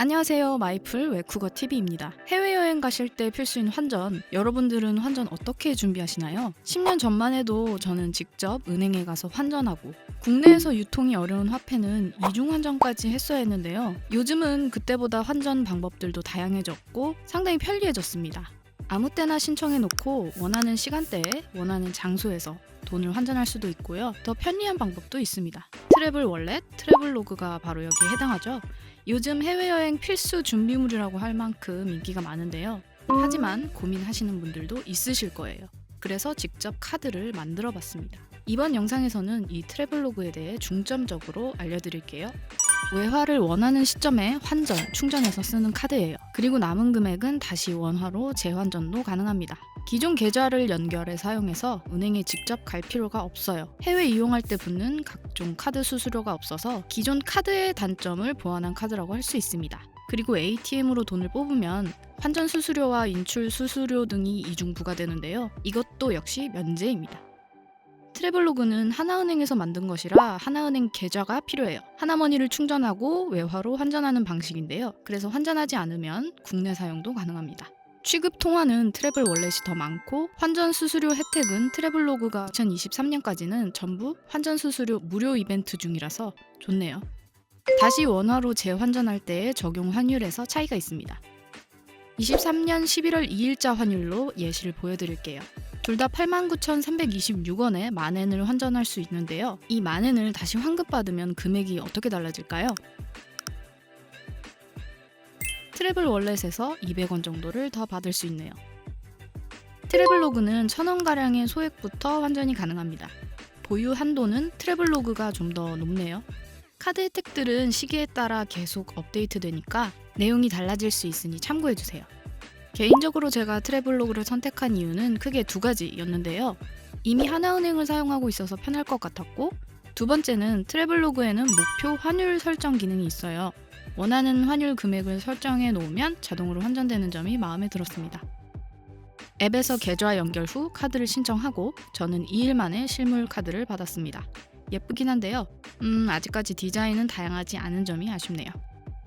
안녕하세요. 마이플 웨쿠거 TV입니다. 해외여행 가실 때 필수인 환전. 여러분들은 환전 어떻게 준비하시나요? 10년 전만 해도 저는 직접 은행에 가서 환전하고 국내에서 유통이 어려운 화폐는 이중 환전까지 했어야 했는데요. 요즘은 그때보다 환전 방법들도 다양해졌고 상당히 편리해졌습니다. 아무 때나 신청해 놓고 원하는 시간대에 원하는 장소에서 돈을 환전할 수도 있고요. 더 편리한 방법도 있습니다. 트래블 월렛, 트래블 로그가 바로 여기에 해당하죠. 요즘 해외여행 필수 준비물이라고 할 만큼 인기가 많은데요. 하지만 고민하시는 분들도 있으실 거예요. 그래서 직접 카드를 만들어 봤습니다. 이번 영상에서는 이 트래블로그에 대해 중점적으로 알려드릴게요. 외화를 원하는 시점에 환전, 충전해서 쓰는 카드예요. 그리고 남은 금액은 다시 원화로 재환전도 가능합니다. 기존 계좌를 연결해 사용해서 은행에 직접 갈 필요가 없어요. 해외 이용할 때 붙는 각종 카드 수수료가 없어서 기존 카드의 단점을 보완한 카드라고 할 수 있습니다. 그리고 ATM으로 돈을 뽑으면 환전 수수료와 인출 수수료 등이 이중 부과되는데요. 이것도 역시 면제입니다. 트래블로그는 하나은행에서 만든 것이라 하나은행 계좌가 필요해요. 하나머니를 충전하고 외화로 환전하는 방식인데요. 그래서 환전하지 않으면 국내 사용도 가능합니다. 취급 통화는 트래블 월렛이 더 많고 환전 수수료 혜택은 트래블로그가 2023년까지는 전부 환전 수수료 무료 이벤트 중이라서 좋네요. 다시 원화로 재환전할 때의 적용 환율에서 차이가 있습니다. 23년 11월 2일자 환율로 예시를 보여드릴게요. 둘 다 89,326원에 만엔을 환전할 수 있는데요. 이 만엔을 다시 환급받으면 금액이 어떻게 달라질까요? 트래블 월렛에서 200원 정도를 더 받을 수 있네요. 트래블로그는 1000원가량의 소액부터 환전이 가능합니다. 보유 한도는 트래블로그가 좀 더 높네요. 카드 혜택들은 시기에 따라 계속 업데이트 되니까 내용이 달라질 수 있으니 참고해주세요. 개인적으로 제가 트래블로그를 선택한 이유는 크게 두 가지였는데요. 이미 하나은행을 사용하고 있어서 편할 것 같았고, 두 번째는 트래블로그에는 목표 환율 설정 기능이 있어요. 원하는 환율 금액을 설정해 놓으면 자동으로 환전되는 점이 마음에 들었습니다. 앱에서 계좌 연결 후 카드를 신청하고 저는 2일 만에 실물 카드를 받았습니다. 예쁘긴 한데요. 음, 아직까지 디자인은 다양하지 않은 점이 아쉽네요.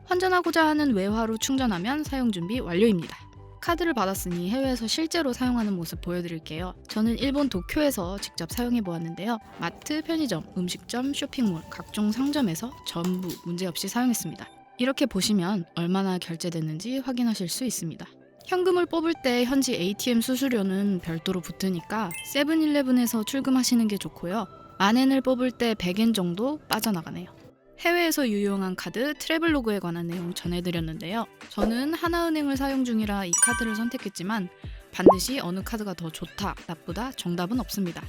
환전하고자 하는 외화로 충전하면 사용 준비 완료입니다. 카드를 받았으니 해외에서 실제로 사용하는 모습 보여드릴게요. 저는 일본 도쿄에서 직접 사용해 보았는데요. 마트, 편의점, 음식점, 쇼핑몰, 각종 상점에서 전부 문제없이 사용했습니다. 이렇게 보시면 얼마나 결제됐는지 확인하실 수 있습니다. 현금을 뽑을 때 현지 ATM 수수료는 별도로 붙으니까 세븐일레븐에서 출금하시는 게 좋고요. 만엔을 뽑을 때 100엔 정도 빠져나가네요. 해외에서 유용한 카드 트래블로그에 관한 내용 전해드렸는데요. 저는 하나은행을 사용 중이라 이 카드를 선택했지만 반드시 어느 카드가 더 좋다, 나쁘다 정답은 없습니다.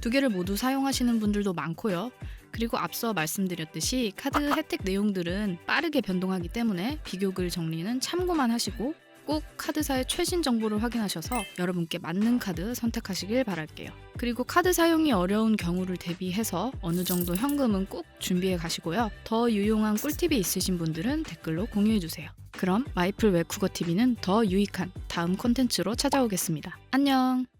두 개를 모두 사용하시는 분들도 많고요. 그리고 앞서 말씀드렸듯이 카드 혜택 내용들은 빠르게 변동하기 때문에 비교글 정리는 참고만 하시고 꼭 카드사의 최신 정보를 확인하셔서 여러분께 맞는 카드 선택하시길 바랄게요. 그리고 카드 사용이 어려운 경우를 대비해서 어느 정도 현금은 꼭 준비해 가시고요. 더 유용한 꿀팁이 있으신 분들은 댓글로 공유해 주세요. 그럼 마이플 웨쿠거 TV는 더 유익한 다음 콘텐츠로 찾아오겠습니다. 안녕!